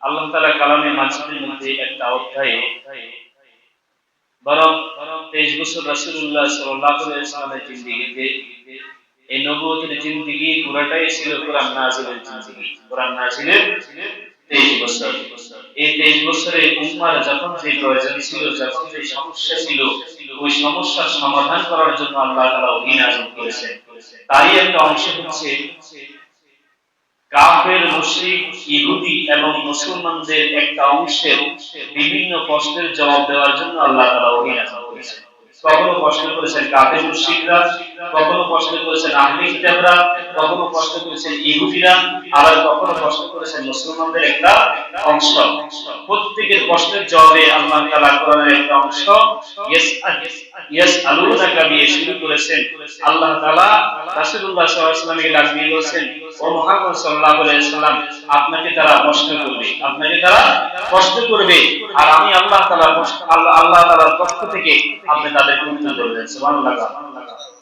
আল্লাহ তাআলা কালামে মাজিদের মধ্যে একটা অধ্যায়ে। বরং তেইশ বছর ওয়াসাল্লামের জিন্দেগিতে এই জিন্দেগি পুরাটাই ছিল কোরআন নাযিলের জিন্দেগি। কোরআন নাযিলের তেইশ বছর। এই তেইশ বছরে উম্মার যখন যে প্রয়োজন ছিল, যখন যে সমস্যা ছিল, ওই সমস্যার সমাধান করার জন্য আল্লাহ তাআলা ওহী নাযিল করেছেন। তারই একটা অংশ হচ্ছে মুশরিক ইহুদি এবং মুসলমানদের একটা অংশের বিভিন্ন প্রশ্নের জবাব দেওয়ার জন্য আল্লাহ তাআলা ওহী নাযিল করেছেন। কখনো প্রশ্ন করেছেন, কাফের মুশরিকরা কখনো প্রশ্ন করেছেন কিতাবরা কখনো প্রশ্ন করেছেন ইহুদিরা আবার কখনো প্রশ্ন করেছেন মুসলমানদের একটা অংশ। প্রত্যেকের প্রশ্নের জবাবে আল্লাহ তাআলা কোরআনের একটা অংশ। দিয়ে শুরু করেছেন। আল্লাহ তাআলা রাসূলুল্লাহ সাল্লাল্লাহু আলাইহি ওয়াসাল্লামকে ডাক বলেছেন, ও ওয়াসাল্লাম, আপনাকে তারা প্রশ্ন করবে, আপনাকে তারা প্রশ্ন করবে। আর আমি আল্লাহ তাআলা আল্লাহ তাআলার পক্ষ থেকে আপনি তাদেরকে উত্তর দেবেন সুবহানাল্লাহ।